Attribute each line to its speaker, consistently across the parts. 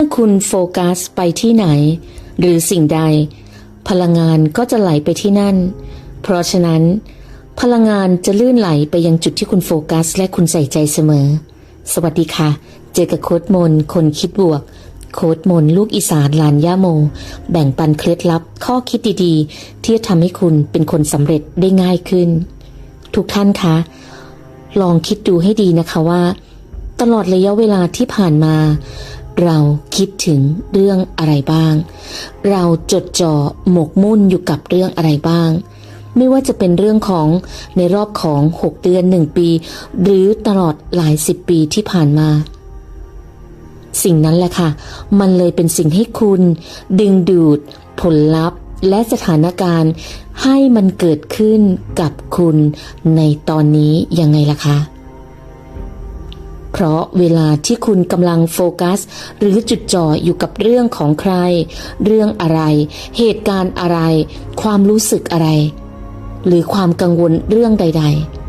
Speaker 1: มื่อคุณโฟกัสไปที่ไหน หรือสิ่งใด พลังงานก็จะไหลไปที่นั่น เพราะฉะนั้น พลังงานจะลื่นไหลไปยังจุดที่คุณโฟกัส และคุณใส่ใจเสมอ สวัสดีค่ะ เจอกับโค้ดมน คนคิดบวก โค้ดมน ลูกอีสานลานย่าโม แบ่งปันเคล็ดลับ ข้อคิดดีๆ ที่จะทำให้คุณเป็นคนสำเร็จได้ง่ายขึ้น ทุกท่านคะลองคิดดูให้ดีนะคะว่า ตลอดระยะเวลาที่ผ่านมา เราคิดถึงเรื่องอะไรบ้าง เราจดจ่อหมกมุ่นอยู่กับเรื่องอะไรบ้าง ไม่ว่าจะเป็นเรื่องของในรอบของ 6 เดือน 1 ปี หรือตลอดหลายสิบปีที่ผ่านมา สิ่งนั้นแหละค่ะ มันเลยเป็นสิ่งให้คุณ ดึงดูด ผลลัพธ์และสถานการณ์ให้มันเกิดขึ้นกับคุณในตอนนี้ยังไงล่ะคะ เพราะเวลาที่คุณกำลังโฟกัส หรือจุดจ่ออยู่กับเรื่องของใคร เรื่องอะไร เหตุการณ์อะไร ความรู้สึกอะไร หรือความกังวลเรื่องใด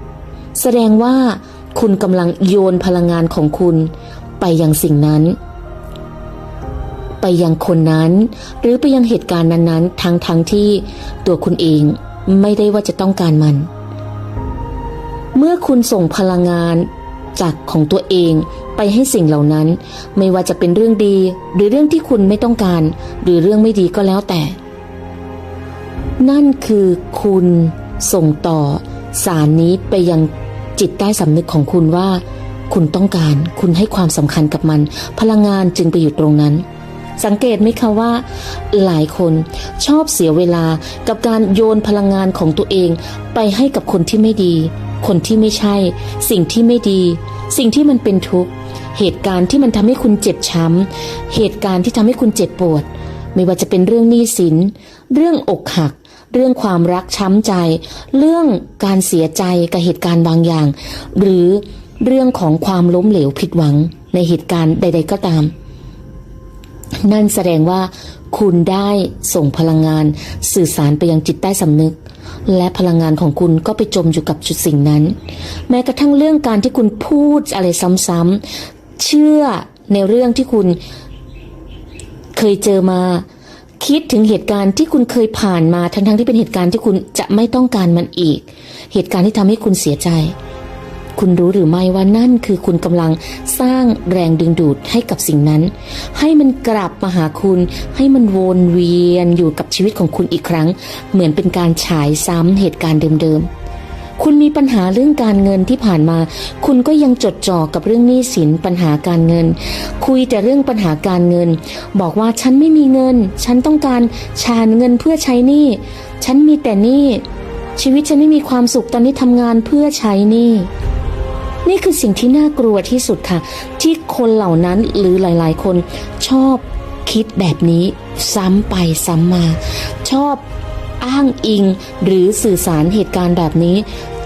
Speaker 1: ๆ แสดงว่าคุณกำลังโยนพลังงานของคุณ ไปยังสิ่งนั้น ไปยังคนนั้น หรือไปยังเหตุการณ์นั้นๆ ทั้งทั้งๆที่ตัวคุณเองไม่ได้ว่าจะต้องการมัน เมื่อคุณส่งพลังงาน จากของตัวเองไปให้สิ่งเหล่านั้น ไม่ว่าจะเป็นเรื่องดี หรือเรื่องที่คุณไม่ต้องการ หรือเรื่องไม่ดีก็แล้วแต่ นั่นคือคุณส่งต่อสารนี้ไปยังจิตใต้สำนึกของคุณว่า คุณต้องการคุณให้ความสำคัญกับมัน พลังงานจึงไปอยู่ตรงนั้น สังเกตไหมคะว่า หลายคนชอบเสียเวลากับการโยนพลังงานของตัวเองไปให้กับคนที่ไม่ดี คนที่ไม่ใช่ สิ่งที่ไม่ดี สิ่งที่มันเป็นทุกข์ เหตุการณ์ที่มันทำให้คุณเจ็บช้ำ เหตุการณ์ที่ทำให้คุณเจ็บปวด ไม่ว่าจะเป็นเรื่องหนี้สิน เรื่องอกหัก เรื่องความรักช้ำใจ เรื่องการเสียใจกับเหตุการณ์บางอย่าง หรือเรื่องของความล้มเหลวผิดหวังในเหตุการณ์ใด ๆ ก็ตาม นั่นแสดงว่าคุณได้ส่งพลังงานสื่อสารไปยังจิตใต้สำนึก และพลังงานของคุณก็ไปจมอยู่กับจุดสิ่งนั้น แม้กระทั่งเรื่องการที่คุณพูดอะไรซ้ำๆเชื่อในเรื่องที่คุณเคยเจอมา คิดถึงเหตุการณ์ที่คุณเคยผ่านมาทั้งๆที่เป็นเหตุการณ์ที่คุณจะไม่ต้องการมันอีก เหตุการณ์ที่ทำให้คุณเสียใจ คุณรู้หรือไม่ว่านั่นคือคุณกำลังสร้างแรงดึงดูดให้กับสิ่งนั้น ให้มันกลับมาหาคุณ ให้มันวนเวียนอยู่กับชีวิตของคุณอีกครั้ง เหมือนเป็นการฉายซ้ำเหตุการณ์เดิมๆคุณมีปัญหาเรื่องการเงินที่ผ่านมา คุณก็ยังจดจ่อกับเรื่องหนี้สินปัญหาการเงิน คุยแต่เรื่องปัญหาการเงิน บอกว่าฉันไม่มีเงิน ฉันต้องการชานเงินเพื่อใช้หนี้ ฉันมีแต่หนี้ ชีวิตฉันไม่มีความสุขตอนนี้ทำงานเพื่อใช้หนี้ นี่คือสิ่งที่น่ากลัวที่สุดค่ะ ที่คนเหล่านั้นหรือหลาย ๆ คนชอบคิดแบบนี้ซ้ำไปซ้ำมา ชอบอ้างอิงหรือสื่อสารเหตุการณ์แบบนี้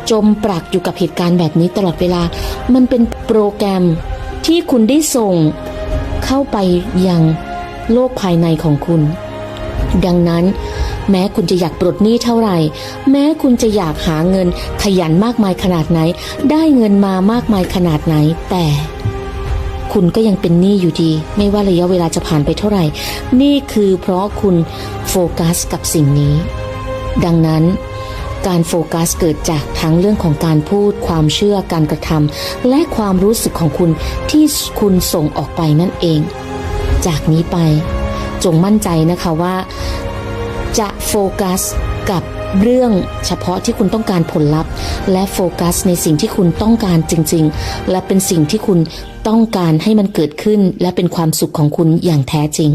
Speaker 1: จมปลักอยู่กับเหตุการณ์แบบนี้ตลอดเวลา มันเป็นโปรแกรมที่คุณได้ส่งเข้าไปยังโลกภายในของคุณ ดังนั้น แม้คุณจะอยากปลดหนี้เท่าไหร่ แม้คุณจะอยากหาเงินขยันมากมายขนาดไหน ได้เงินมามากมายขนาดไหน แต่ คุณก็ยังเป็นหนี้อยู่ดี ไม่ว่าระยะเวลาจะผ่านไปเท่าไหร่ นี่คือเพราะคุณโฟกัสกับสิ่งนี้ ดังนั้นการโฟกัสเกิดจากทั้งเรื่องของการพูดความเชื่อการกระทำและความรู้สึกของคุณที่คุณส่งออกไปนั่นเอง จากนี้ไป จงมั่นใจนะคะว่า จะโฟกัสกับเรื่องเฉพาะที่คุณต้องการผลลัพธ์ และโฟกัสในสิ่งที่คุณต้องการจริง ๆ และเป็นสิ่งที่คุณต้องการให้มันเกิดขึ้น และเป็นความสุขของคุณอย่างแท้จริง